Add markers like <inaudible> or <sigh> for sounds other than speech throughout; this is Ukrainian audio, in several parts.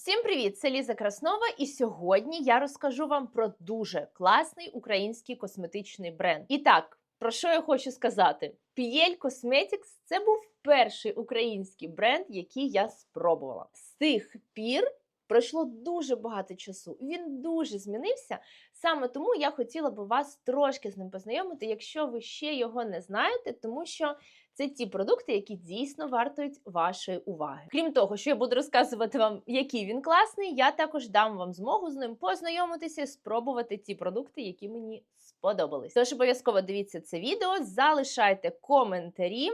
Всім привіт! Це Ліза Краснова, і сьогодні я розкажу вам про дуже класний український косметичний бренд. І так, про що я хочу сказати? PL Cosmetics – це був перший український бренд, який я спробувала. З тих пір пройшло дуже багато часу. Він дуже змінився. Саме тому я хотіла би вас трошки з ним познайомити, якщо ви ще його не знаєте, тому що це ті продукти, які дійсно вартують вашої уваги. Крім того, що я буду розказувати вам, який він класний, я також дам вам змогу з ним познайомитися спробувати ті продукти, які мені сподобались. Тож обов'язково дивіться це відео, залишайте коментарі.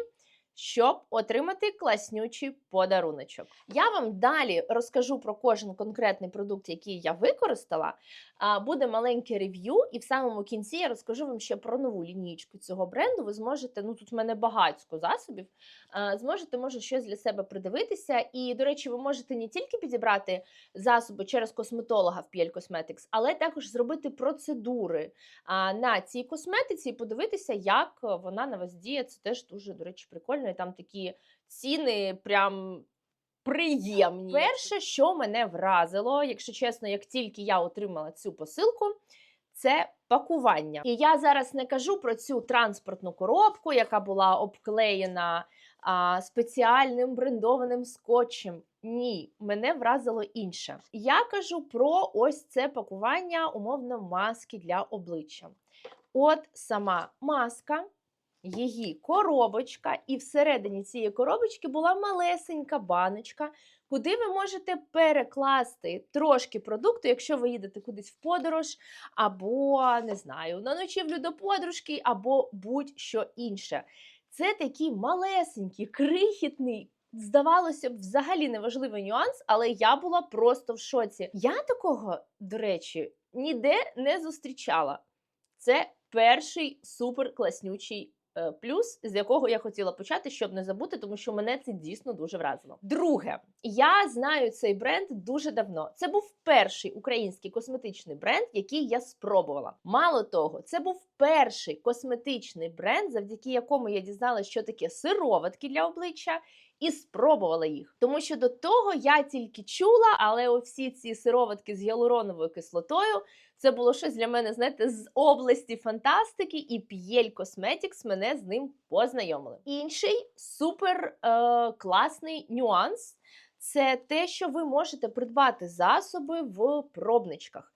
Щоб отримати класнючий подаруночок. Я вам далі розкажу про кожен конкретний продукт, який я використала. Буде маленьке рев'ю, і в самому кінці я розкажу вам ще про нову лінійку цього бренду. Ви зможете, ну тут в мене багатько засобів, зможете, може, щось для себе придивитися. І, до речі, ви можете не тільки підібрати засоби через косметолога в PL Cosmetics, але також зробити процедури на цій косметиці і подивитися, як вона на вас діє. Це теж дуже, до речі, прикольно. І там такі ціни прям. Приємні. Перше, що мене вразило, якщо чесно, як тільки я отримала цю посилку, це пакування. І я зараз не кажу про цю транспортну коробку, яка була обклеєна а, спеціальним брендованим скотчем. Ні, мене вразило інше. Я кажу про ось це пакування умовно маски для обличчя. От сама маска її коробочка, і всередині цієї коробочки була малесенька баночка, куди ви можете перекласти трошки продукту, якщо ви їдете кудись в подорож, або, не знаю, на ночівлю до подружки, або будь-що інше. Це такий малесенький, крихітний. Здавалося б, взагалі неважливий нюанс, але я була просто в шоці. Я такого, до речі, ніде не зустрічала. Це перший супер класнючий плюс, з якого я хотіла почати, щоб не забути, тому що мене це дійсно дуже вразило. Друге, я знаю цей бренд дуже давно. Це був перший український косметичний бренд, який я спробувала. Мало того, це був перший косметичний бренд, завдяки якому я дізналася, що таке сироватки для обличчя. І спробувала їх, тому що до того я тільки чула, але всі ці сироватки з гіалуроновою кислотою це було щось для мене, знаєте, з області фантастики, і PL Cosmetics мене з ним познайомили. Інший супер е, класний нюанс це те, що ви можете придбати засоби в пробничках.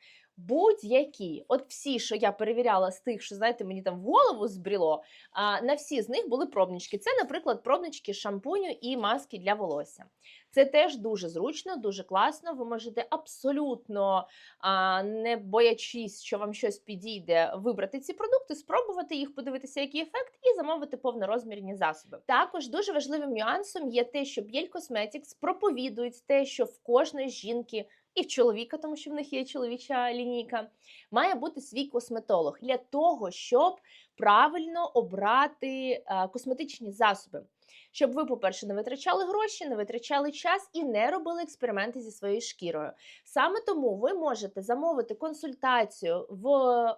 Будь-які, от всі, що я перевіряла з тих, що знаєте, мені там в голову збріло, а, на всі з них були пробнички. Це, наприклад, пробнички шампуню і маски для волосся. Це теж дуже зручно, дуже класно. Ви можете абсолютно а, не боячись, що вам щось підійде, вибрати ці продукти, спробувати їх, подивитися, який ефект, і замовити повнорозмірні засоби. Також дуже важливим нюансом є те, що B'єль Cosmetics проповідують те, що в кожної жінки. І в чоловіка, тому що в них є чоловіча лінійка, має бути свій косметолог для того, щоб правильно обрати косметичні засоби. Щоб ви, по-перше, не витрачали гроші, не витрачали час і не робили експерименти зі своєю шкірою. Саме тому ви можете замовити консультацію в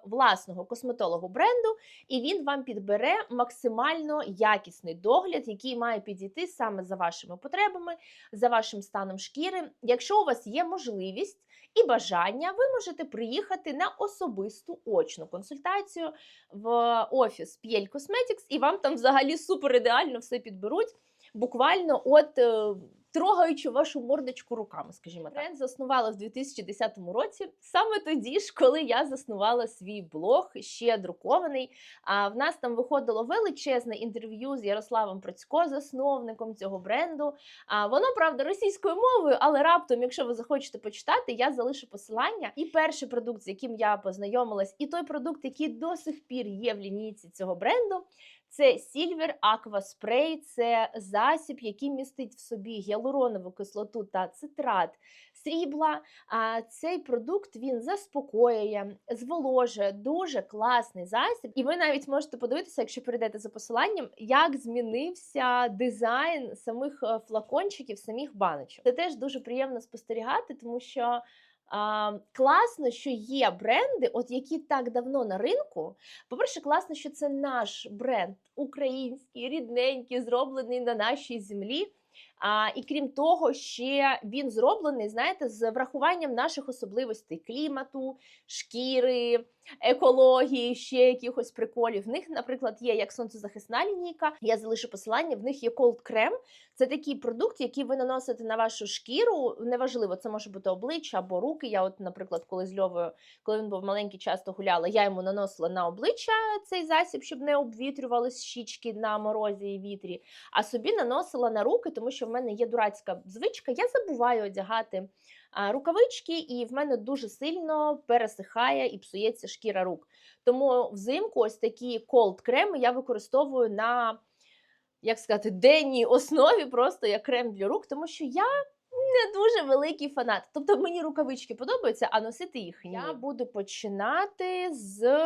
власного косметологу бренду, і він вам підбере максимально якісний догляд, який має підійти саме за вашими потребами, за вашим станом шкіри. Якщо у вас є можливість і бажання, ви можете приїхати на особисту очну консультацію в офіс PL Cosmetics, і вам там взагалі супер ідеально все підберуть. Буквально от е, трогаючи вашу мордочку руками, скажімо так. Бренд заснувала в 2010 році, саме тоді ж, коли я заснувала свій блог, ще друкований. А в нас там виходило величезне інтерв'ю з Ярославом Процько, засновником цього бренду. А воно правда російською мовою, але раптом, якщо ви захочете почитати, я залишу посилання. І перший продукт, з яким я познайомилась, і той продукт, який до сих пір є в лінійці цього бренду. Це Silver Aqua Spray, це засіб, який містить в собі гіалуронову кислоту та цитрат срібла. А цей продукт він заспокоює, зволожує, дуже класний засіб. І ви навіть можете подивитися, якщо перейдете за посиланням, як змінився дизайн самих е, флакончиків, самих баночок. Це теж дуже приємно спостерігати, тому що. Класно, що є бренди, от які так давно на ринку. По-перше, класно, що це наш бренд український, рідненький, зроблений на нашій землі. А, і крім того, ще він зроблений, знаєте, з врахуванням наших особливостей клімату, шкіри, екології, ще якихось приколів. В них, наприклад, є як сонцезахисна лінійка. Я залишу посилання. В них є Cold Крем. Це такий продукт, який ви наносите на вашу шкіру. Неважливо, це може бути обличчя або руки. Я, от, наприклад, коли з Льовою, коли він був маленький, часто гуляла, я йому наносила на обличчя цей засіб, щоб не обвітрювались щічки на морозі і вітрі. А собі наносила на руки, тому що мене є дурацька звичка. Я забуваю одягати рукавички, і в мене дуже сильно пересихає і псується шкіра рук. Тому взимку ось такі колд креми я використовую на, як сказати, денній основі, просто як крем для рук, тому що я. Не дуже великий фанат. Тобто мені рукавички подобаються, а носити їх ні. Я буду починати з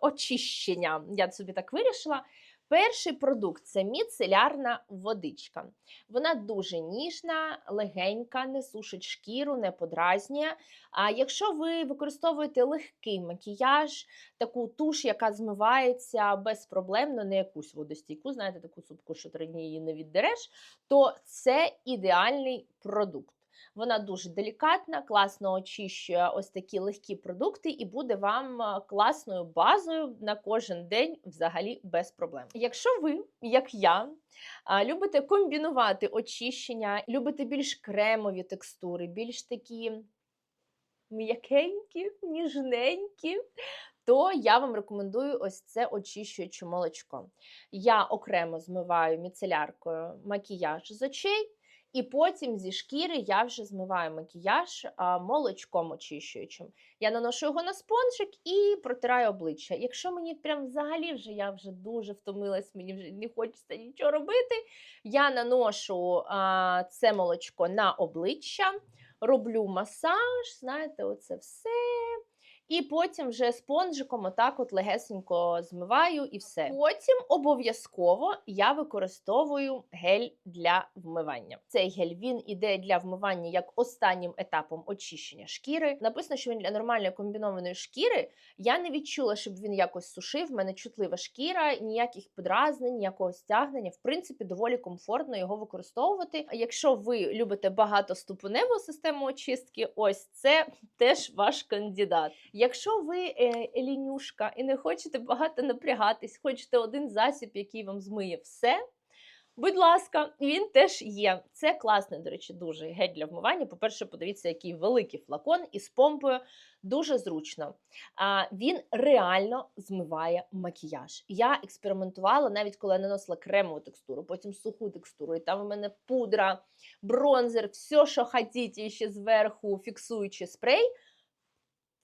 очищення. Я собі так вирішила. Перший продукт це міцелярна водичка. Вона дуже ніжна, легенька, не сушить шкіру, не подразнює. А якщо ви використовуєте легкий макіяж, таку туш, яка змивається безпроблемно, не якусь водостійку, знаєте, таку супку, що три дні її не віддереш, то це ідеальний продукт. Вона дуже делікатна, класно очищує ось такі легкі продукти і буде вам е, класною базою на кожен день, взагалі без проблем. Якщо ви, як я, любите комбінувати очищення, любите більш кремові текстури, більш такі м'якенькі, ніжненькі. То я вам рекомендую ось це очищуюче молочко. Я окремо змиваю міцеляркою макіяж з очей, і потім зі шкіри я вже змиваю макіяж молочком очищуючим. Я наношу його на спонжик і протираю обличчя. Якщо мені прям взагалі вже я вже дуже втомилась, мені вже не хочеться нічого робити. Я наношу а, це молочко на обличчя, роблю масаж, знаєте, оце все. І потім вже спонжиком отак от легесенько змиваю і все. Потім обов'язково я використовую гель для вмивання. Цей гель він іде для вмивання як останнім етапом очищення шкіри. Написано, що він для нормальної комбінованої шкіри. Я не відчула, щоб він якось сушив. В мене чутлива шкіра, ніяких подразнень, ніякого стягнення. В принципі, доволі комфортно його використовувати. Якщо ви любите багатоступеневу систему очистки, ось це теж ваш кандидат. Якщо ви е, лінюшка і не хочете багато напрягатись, хочете один засіб, який вам змиє все. Будь ласка, він теж є. Це класний, до речі, дуже гель для вмивання. По-перше, подивіться, який великий флакон із помпою. Дуже зручно. А, Він реально змиває макіяж. Я експериментувала навіть коли я наносила кремову текстуру, потім суху текстуру. І там у мене пудра, бронзер, все, що хотіть, і ще зверху фіксуючий спрей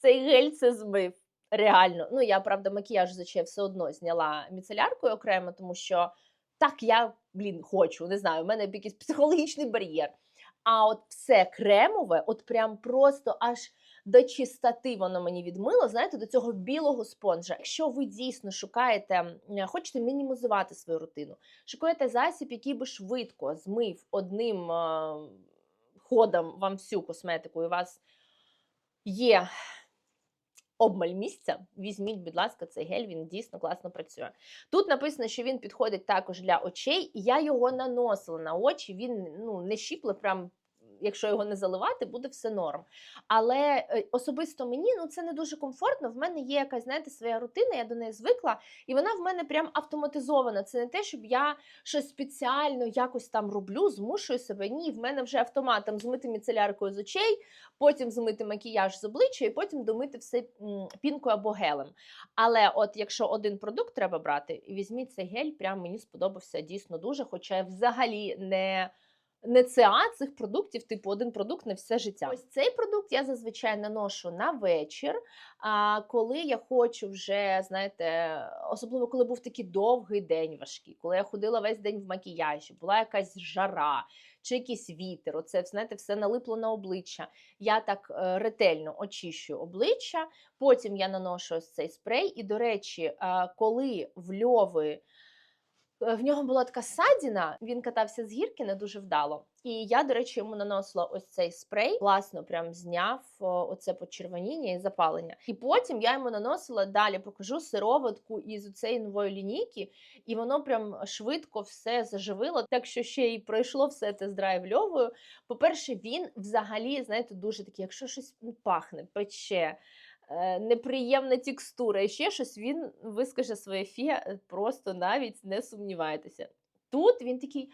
цей гель це змив. Реально. Ну, я, правда, макіяж з очей все одно зняла міцеляркою окремо, тому що так я, блін, хочу, не знаю, у мене якийсь психологічний бар'єр. А от все кремове, от прям просто аж до чистоти воно мені відмило, знаєте, до цього білого спонжа. Якщо ви дійсно шукаєте, хочете мінімізувати свою рутину, шукаєте засіб, який би швидко змив одним ходом вам всю косметику, і у вас є обмаль місця, візьміть, будь ласка, цей гель, він дійсно класно працює. Тут написано, що він підходить також для очей, і я його наносила на очі, він ну, не щіпле прям якщо його не заливати, буде все норм. Але е, особисто мені ну це не дуже комфортно. В мене є якась, знаєте, своя рутина, я до неї звикла, і вона в мене прям автоматизована. Це не те, щоб я щось спеціально якось там роблю, змушую себе. Ні, в мене вже автоматом змити міцеляркою з очей, потім змити макіяж з обличчя і потім домити все пінкою або гелем. Але от якщо один продукт треба брати, візьміть цей гель, прям мені сподобався дійсно дуже, хоча я взагалі не не ЦА цих продуктів, типу один продукт на все життя. Ось цей продукт я зазвичай наношу на вечір. А коли я хочу вже, знаєте, особливо коли був такий довгий день важкий, коли я ходила весь день в макіяжі, була якась жара. Чи якийсь вітер, оце знаєте, все налипло на обличчя. Я так е, ретельно очищую обличчя, потім я наношу ось цей спрей. І, до речі, е, коли в льови В нього була така садіна, він катався з гірки не дуже вдало. І я, до речі, йому наносила ось цей спрей, класно прям зняв оце почервоніння і запалення. І потім я йому наносила далі, покажу сироватку із цієї нової лінійки, і воно прям швидко все заживило. Так що ще й пройшло все тест-драйв льовою. По-перше, він взагалі, знаєте, дуже такий, якщо щось пахне, пече. Е, Неприємна текстура і ще щось він вискаже своє фі, е, просто навіть не сумнівайтеся. Тут він такий,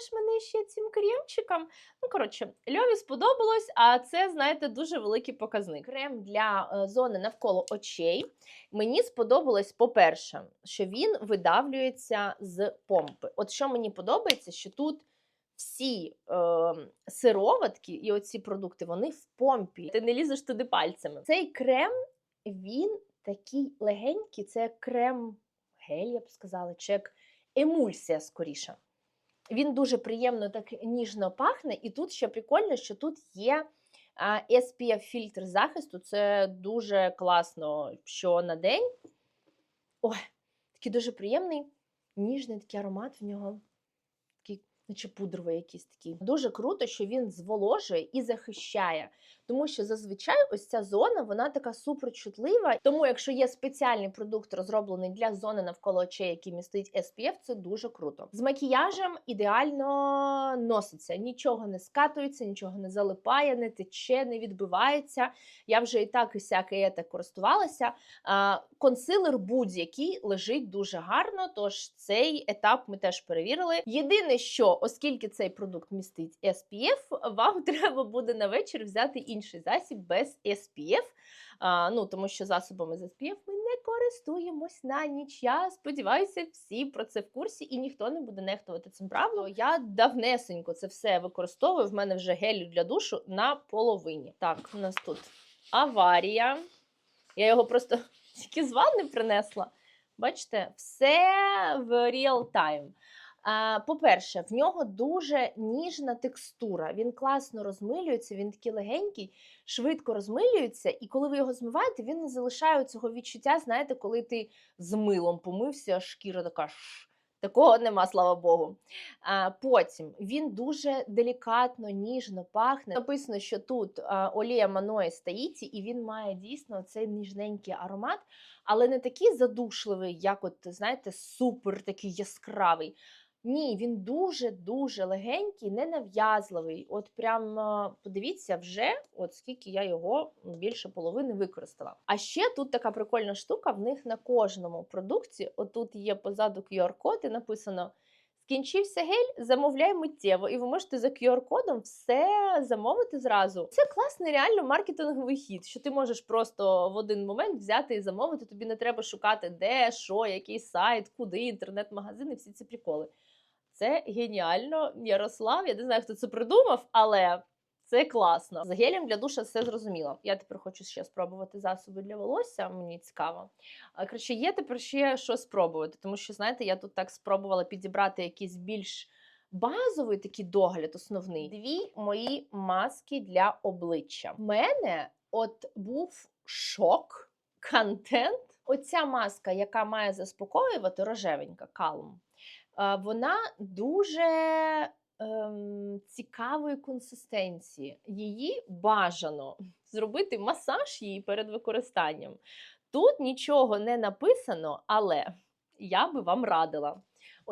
ж мене ще цим кремчиком. Ну, коротше, Льові сподобалось, а це, знаєте, дуже великий показник. Крем для е, зони навколо очей. Мені сподобалось, по-перше, що він видавлюється з помпи. От що мені подобається, що тут всі е, сироватки і оці продукти, вони в помпі. Ти не лізеш туди пальцями. Цей крем, він такий легенький, це крем гель, я б сказала, чи як емульсія скоріше. Він дуже приємно так ніжно пахне, і тут ще прикольно, що тут є а, SPF-фільтр захисту. Це дуже класно, що на день. Ой, такий дуже приємний, ніжний такий аромат в нього. Наче пудровий якийсь такий. Дуже круто, що він зволожує і захищає. Тому що зазвичай ось ця зона вона така суперчутлива. Тому, якщо є спеціальний продукт, розроблений для зони навколо очей, який містить SPF, це дуже круто. З макіяжем ідеально носиться, нічого не скатується, нічого не залипає, не тече, не відбивається. Я вже і так і сяк, і я так користувалася. Консилер будь-який лежить дуже гарно. Тож цей етап ми теж перевірили. Єдине, що оскільки цей продукт містить SPF, вам <laughs> треба буде на вечір взяти інший засіб без SPF. А, ну тому що засобами з SPF ми не користуємось на ніч. Я сподіваюся, всі про це в курсі, і ніхто не буде нехтувати цим правилом. Я давнесенько це все використовую. В мене вже гелю для душу на половині. Так, у нас тут аварія. Я його просто <laughs> тільки з ванни принесла. Бачите, все в real time. По-перше, в нього дуже ніжна текстура. Він класно розмилюється, він такий легенький, швидко розмилюється, і коли ви його змиваєте, він не залишає цього відчуття, знаєте, коли ти з милом помився, а шкіра така. Такого нема, слава Богу. А, потім він дуже делікатно, ніжно пахне. Написано, що тут олія Маної стоїть, і він має дійсно цей ніжненький аромат, але не такий задушливий, як, от, знаєте, супер такий яскравий. Ні, він дуже-дуже легенький, ненав'язливий. От прям подивіться вже, от скільки я його ну, більше половини використала. А ще тут така прикольна штука: в них на кожному продукті, отут є позаду QR-код, і написано. Скінчився гель, замовляй миттєво, і ви можете за QR-кодом все замовити зразу. Це класний реально маркетинговий хід, що ти можеш просто в один момент взяти і замовити. Тобі не треба шукати, де, що, який сайт, куди, інтернет-магазини, всі ці приколи. Це геніально. Ярослав, я не знаю, хто це придумав, але це класно. З гелем для душа все зрозуміло. Я тепер хочу ще спробувати засоби для волосся. Мені цікаво. Коротше, є тепер ще що спробувати, тому що, знаєте, я тут так спробувала підібрати якийсь більш базовий такий догляд, основний. Дві мої маски для обличчя. В мене от був шок, контент. Оця маска, яка має заспокоювати рожевенька, калм, вона дуже ем, цікавої консистенції. Її бажано <laughs> зробити масаж її перед використанням. Тут нічого не написано, але я би вам радила.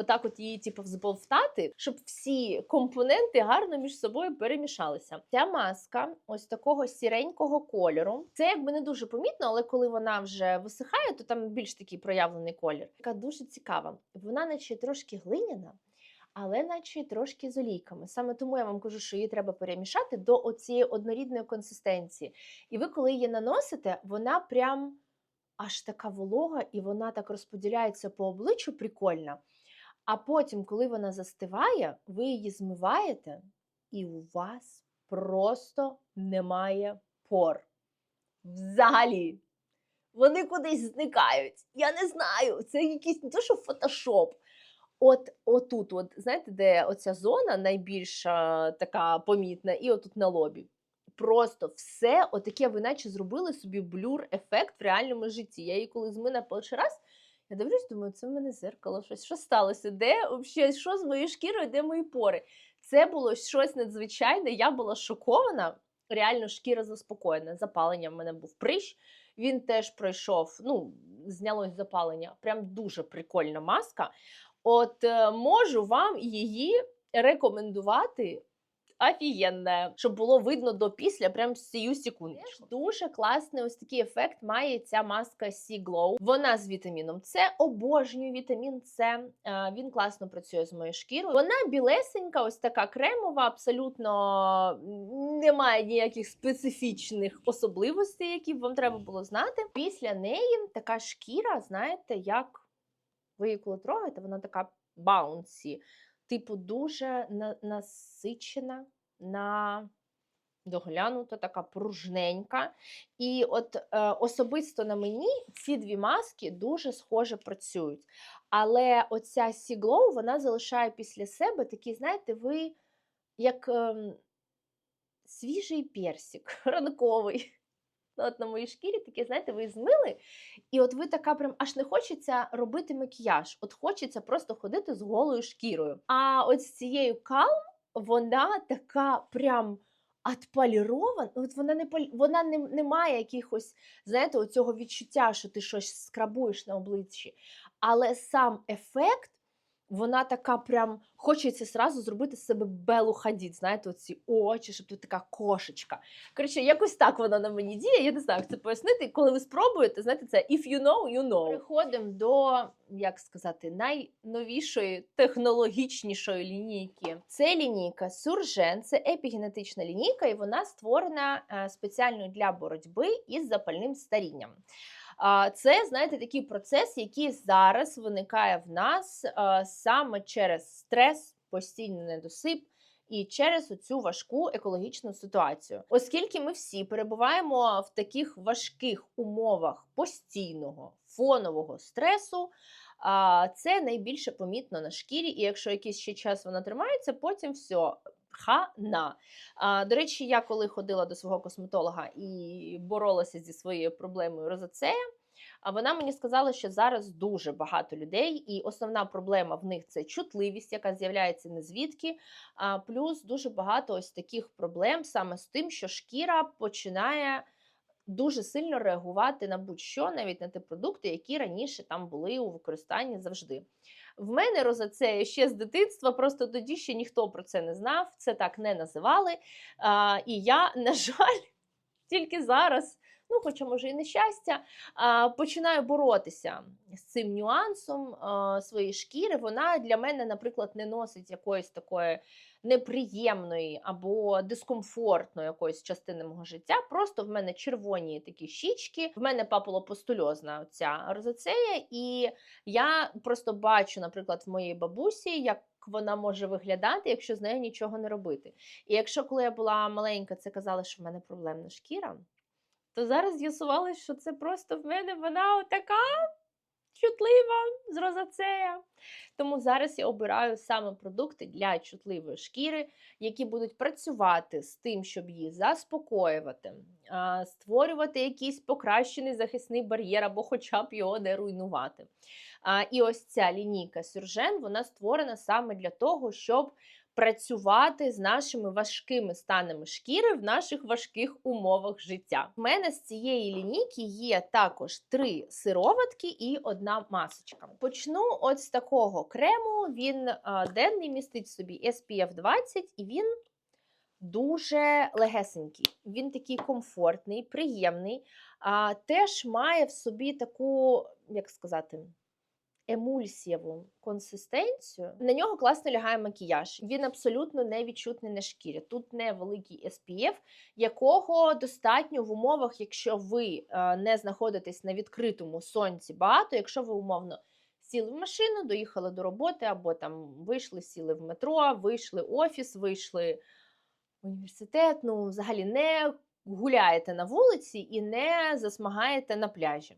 Отак, от її типу, взбовтати, щоб всі компоненти гарно між собою перемішалися. Ця маска ось такого сіренького кольору. Це якби не дуже помітно, але коли вона вже висихає, то там більш такий проявлений колір. Така дуже цікава. Вона, наче трошки глиняна, але наче трошки з олійками. Саме тому я вам кажу, що її треба перемішати до оцієї однорідної консистенції. І ви, коли її наносите, вона прям аж така волога, і вона так розподіляється по обличчю прикольно. А потім, коли вона застиває, ви її змиваєте, і у вас просто немає пор. Взагалі. Вони кудись зникають. Я не знаю. Це якийсь не то, що фотошоп. От отут, от, знаєте, де оця зона найбільша така помітна, і отут на лобі. Просто все, отаке ви наче зробили собі блюр-ефект в реальному житті. Я її коли змина перший раз, Я дивлюсь, думаю, це в мене зеркало, щось. Що сталося? Де взагалі, що з моєю шкірою, де мої пори? Це було щось надзвичайне. Я була шокована. Реально шкіра заспокоєна. Запалення в мене був прищ. Він теж пройшов, ну, знялось запалення. Прям дуже прикольна маска. От е, можу вам її рекомендувати. Офігенне, щоб було видно до після, прям сію секундочку. Дуже класний ось такий ефект має ця маска Sea Glow. Вона з вітаміном С, обожнюю вітамін С. Е, Він класно працює з моєю шкірою. Вона білесенька, ось така кремова, абсолютно немає ніяких специфічних особливостей, які б вам треба було знати. Після неї така шкіра, знаєте, як ви її коли трогаєте, вона така баунсі типу, дуже на- насичена, на доглянута, така пружненька. І от е, особисто на мені ці дві маски дуже схоже працюють. Але оця Sea вона залишає після себе такий, знаєте, ви як ем, свіжий персик <laughs> ранковий. От на моїй шкірі таке, знаєте, ви змили, і от ви така прям аж не хочеться робити макіяж. От хочеться просто ходити з голою шкірою. А от з цією Calm, вона така прям отполірована. От вона не вона не, не має якихось, знаєте, цього відчуття, що ти щось скрабуєш на обличчі. Але сам ефект. Вона така прям хочеться сразу зробити з себе белу хадід, знаєте, оці очі, щоб тут така кошечка. Коротше, якось так вона на мені діє. Я не знаю, як це пояснити. Коли ви спробуєте, знаєте, це if you know, you know. Переходимо до, як сказати, найновішої технологічнішої лінійки. Це лінійка Суржен, це епігенетична лінійка, і вона створена е, спеціально для боротьби із запальним старінням. Це, знаєте, такий процес, який зараз виникає в нас саме через стрес, постійний недосип. І через цю важку екологічну ситуацію, оскільки ми всі перебуваємо в таких важких умовах постійного фонового стресу, це найбільше помітно на шкірі. І якщо якийсь ще час вона тримається, потім все. Хана. А, До речі, я коли ходила до свого косметолога і боролася зі своєю проблемою розацея, а вона мені сказала, що зараз дуже багато людей, і основна проблема в них це чутливість, яка з'являється не звідки. А плюс дуже багато ось таких проблем саме з тим, що шкіра починає дуже сильно реагувати на будь-що, навіть на ті продукти, які раніше там були у використанні завжди. В мене розацея ще з дитинства, просто тоді ще ніхто про це не знав, це так не називали. А, і я, <laughs> на жаль, тільки зараз, ну, хоча може і нещастя, починаю боротися з цим нюансом своєї шкіри. Вона для мене, наприклад, не носить якоїсь такої неприємної або дискомфортної якоїсь частини мого життя. Просто в мене червоні такі щічки, в мене папулопостульозна ця розацея, і я просто бачу, наприклад, в моїй бабусі, як вона може виглядати, якщо з нею нічого не робити. І якщо коли я була маленька, це казали, що в мене проблемна шкіра, то зараз з'ясувалось, що це просто в мене вона така чутлива з розацея. Тому зараз я обираю саме продукти для чутливої шкіри, які будуть працювати з тим, щоб її заспокоювати, створювати якийсь покращений захисний бар'єр або хоча б його не руйнувати. І ось ця лінійка Сюржен вона створена саме для того, щоб працювати з нашими важкими станами шкіри в наших важких умовах життя. У мене з цієї лінійки є також три сироватки і одна масочка. Почну от з такого крему. Він а, денний містить собі SPF 20 і він. Дуже легесенький, він такий комфортний, приємний, а теж має в собі таку, як сказати, емульсієву консистенцію. На нього класно лягає макіяж. Він абсолютно не відчутний на шкірі. Тут невеликий SPF, якого достатньо в умовах, якщо ви е, не знаходитесь на відкритому сонці багато, якщо ви умовно. Сіли в машину, доїхали до роботи, або там вийшли, сіли в метро, вийшли в офіс, вийшли в університет. Ну, взагалі не гуляєте на вулиці і не засмагаєте на пляжі.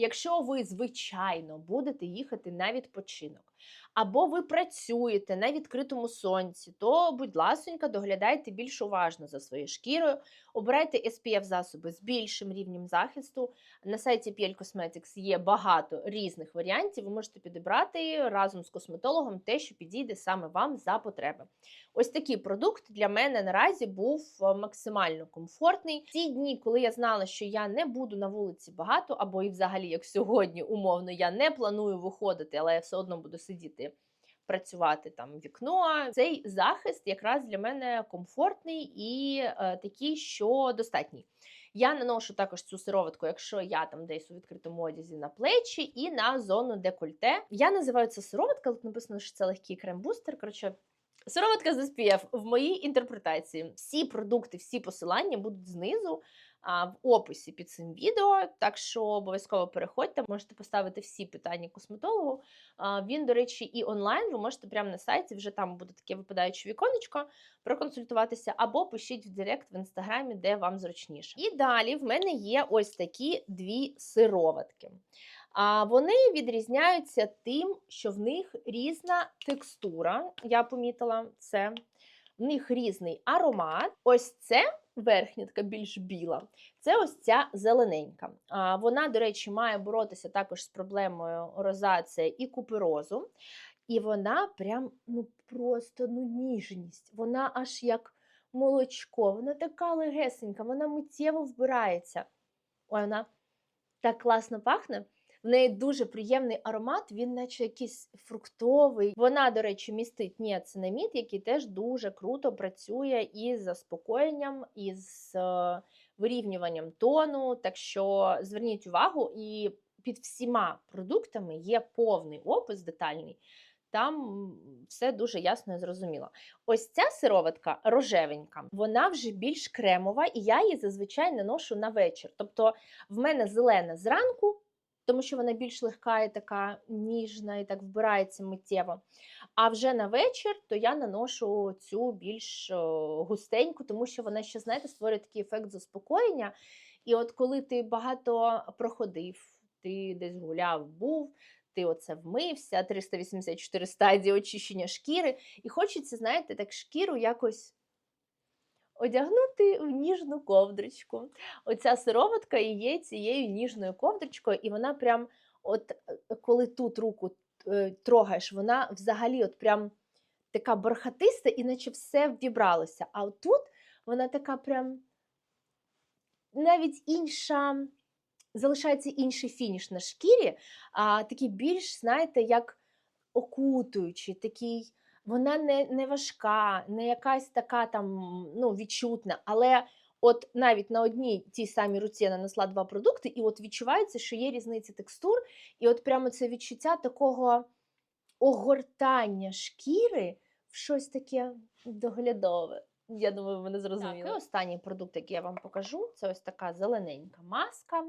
Якщо ви, звичайно, будете їхати на відпочинок, або ви працюєте на відкритому сонці, то, будь ласонька, доглядайте більш уважно за своєю шкірою. Обирайте SPF засоби з більшим рівнем захисту. На сайті PL Cosmetics є багато різних варіантів. Ви можете підібрати разом з косметологом те, що підійде саме вам за потреби. Ось такий продукт для мене наразі був е, максимально комфортний. Ті дні, коли я знала, що я не буду на вулиці багато, або і взагалі, як сьогодні, умовно, я не планую виходити, але я все одно буду сидіти. Працювати там вікно. Цей захист якраз для мене комфортний і е, такий, що достатній. Я наношу також цю сироватку, якщо я там десь у відкритому одязі на плечі і на зону декольте. Я називаю це сироватка, тут написано, що це легкий крем-бустер. Коротше, Сироватка з SPF в моїй інтерпретації. Всі продукти, всі посилання будуть знизу в описі під цим відео. Так що обов'язково переходьте, можете поставити всі питання косметологу. Він, до речі, і онлайн. Ви можете прямо на сайті, вже там буде таке випадаюче віконечко, проконсультуватися, або пишіть в Директ в інстаграмі, де вам зручніше. І далі в мене є ось такі дві сироватки. А вони відрізняються тим, що в них різна текстура. Я помітила це. В них різний аромат. Ось це верхня, така більш біла. Це ось ця зелененька. А, Вона, до речі, має боротися також з проблемою розація і куперозу. І вона прям ну просто ну ніжність. Вона аж як молочко, вона така легесенька, вона миттєво вбирається. Ой, вона так класно пахне. В неї дуже приємний аромат, він наче якийсь фруктовий. Вона, до речі, містить ніацинамід, який теж дуже круто працює із заспокоєнням, із е, вирівнюванням тону. Так що зверніть увагу, і під всіма продуктами є повний опис детальний. Там все дуже ясно і зрозуміло. Ось ця сироватка рожевенька, вона вже більш кремова, і я її зазвичай наношу на вечір. Тобто в мене зелена зранку, тому що вона більш легка і така ніжна, і так вбирається миттєво. А вже на вечір то я наношу цю більш густеньку, тому що вона ще, знаєте, створює такий ефект заспокоєння. І от коли ти багато проходив, ти десь гуляв, був. Ти оце вмився, 384 стадії очищення шкіри, і хочеться, знаєте, так шкіру якось одягнути в ніжну ковдрочку. Оця сироватка і є цією ніжною ковдрочкою, і вона прям, от е, коли тут руку е, трогаєш, вона взагалі от прям така бархатиста, і наче все вібралося. А от тут вона така прям навіть інша. Залишається інший фініш на шкірі, а такий більш, знаєте, як окутуючий, такий вона не не важка, не якась така там ну, відчутна. Але от навіть на одній тій самій руці я нанесла два продукти, і от відчувається, що є різниця текстур, і от прямо це відчуття такого огортання шкіри в щось таке доглядове. Я думаю, ви мене зрозуміли. Так, і Останній продукт, який я вам покажу, це ось така зелененька маска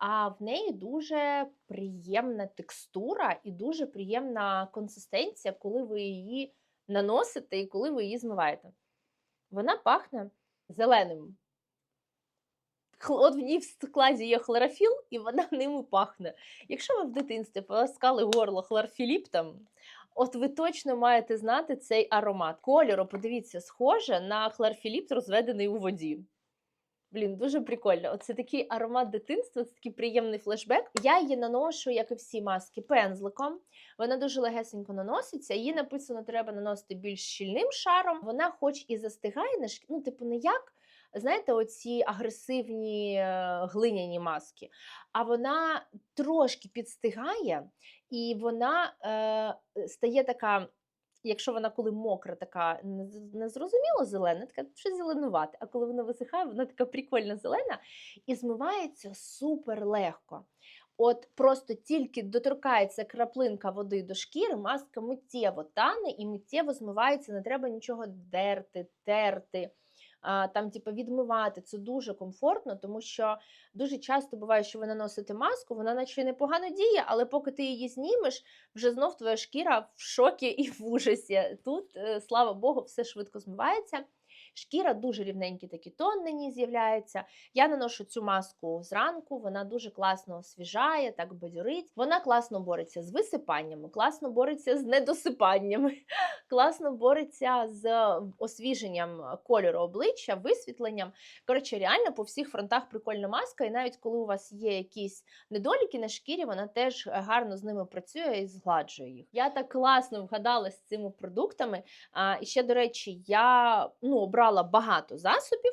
а в неї дуже приємна текстура і дуже приємна консистенція, коли ви її наносите і коли ви її змиваєте. Вона пахне зеленим. От в ній в складі є хлорофіл, і вона <laughs> ними пахне. Якщо ви в дитинстві поласкали горло хлорфіліптом, от ви точно маєте знати цей аромат. Кольору, подивіться, схоже на хлорфіліпт, розведений у воді. Блін, дуже прикольно. Оце такий аромат дитинства, це такий приємний флешбек. Я її наношу, як і всі маски, пензликом. Вона дуже легесенько наноситься. Її написано, треба наносити більш щільним шаром. Вона, хоч і застигає, на шк... ну, типу, не як. Знаєте, оці агресивні е, глиняні маски, а вона трошки підстигає, і вона е, стає така якщо вона коли мокра, така незрозуміло зелена, така щось зеленувати. А коли вона висихає, вона така прикольна зелена і змивається супер легко. От просто тільки доторкається краплинка води до шкіри, маска миттєво тане і миттєво змивається, не треба нічого дерти, терти там, типу, відмивати. Це дуже комфортно, тому що дуже часто буває, що ви наносите маску, вона наче непогано діє, але поки ти її знімеш, вже знов твоя шкіра в шокі і в ужасі. Тут, е, слава Богу, все швидко змивається. Шкіра дуже рівненькі такі тон на ній з'являється. Я наношу цю маску зранку, вона дуже класно освіжає, так бадьорить. Вона класно бореться з висипаннями, класно бореться з недосипаннями, <laughs> класно бореться з освіженням кольору обличчя, висвітленням. Коротше, реально по всіх фронтах прикольна маска, і навіть коли у вас є якісь недоліки на шкірі, вона теж гарно з ними працює і згладжує їх. Я так класно вгадала з цими продуктами. А, і ще, до речі, я ну, обрала багато засобів.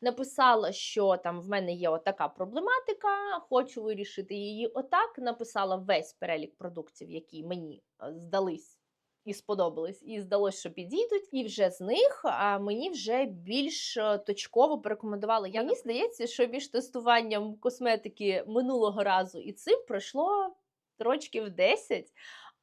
Написала, що там в мене є отака проблематика, хочу вирішити її отак. Написала весь перелік продуктів, які мені е, здались і сподобались, і здалося, що підійдуть. І вже з них а, мені вже більш е, точково порекомендували. Я, мені здається, що між тестуванням косметики минулого разу і цим пройшло рочків 10.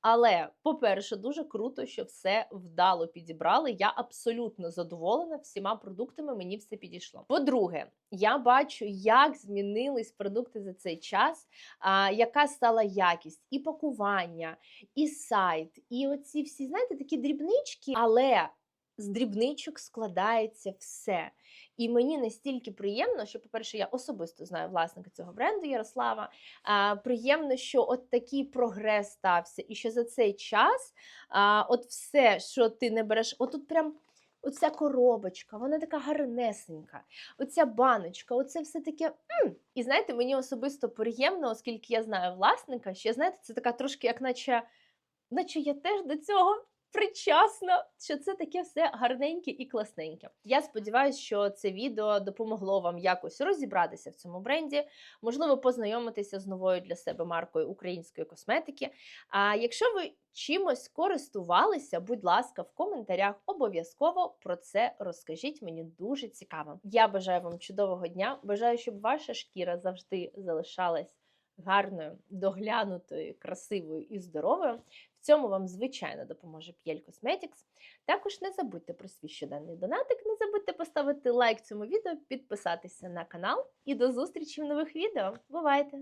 Але, по-перше, дуже круто, що все вдало підібрали. Я абсолютно задоволена всіма продуктами, мені все підійшло. По-друге, я бачу, як змінились продукти за цей час, а, яка стала якість і пакування, і сайт, і оці всі, знаєте, такі дрібнички, але з дрібничок складається все. І мені настільки приємно, що, по-перше, я особисто знаю власника цього бренду Ярослава. А, приємно, що от такий прогрес стався, і що за цей час а, от все, що ти не береш, отут прям. Оця коробочка, вона така гарнесенька. Оця баночка, оце все таке. м І знаєте, мені особисто приємно, оскільки я знаю власника, що знаєте, це така трошки, як наче, наче я теж до цього причасна, що це таке все гарненьке і класненьке. Я сподіваюся, що це відео допомогло вам якось розібратися в цьому бренді, можливо, познайомитися з новою для себе маркою української косметики. А якщо ви чимось користувалися, будь ласка, в коментарях обов'язково про це розкажіть. Мені дуже цікаво. Я бажаю вам чудового дня. Бажаю, щоб ваша шкіра завжди залишалась гарною, доглянутою, красивою і здоровою. В цьому вам, звичайно, допоможе П'єль Cosmetics. Також не забудьте про свій щоденний донатик, не забудьте поставити лайк цьому відео, підписатися на канал і до зустрічі в нових відео. Бувайте!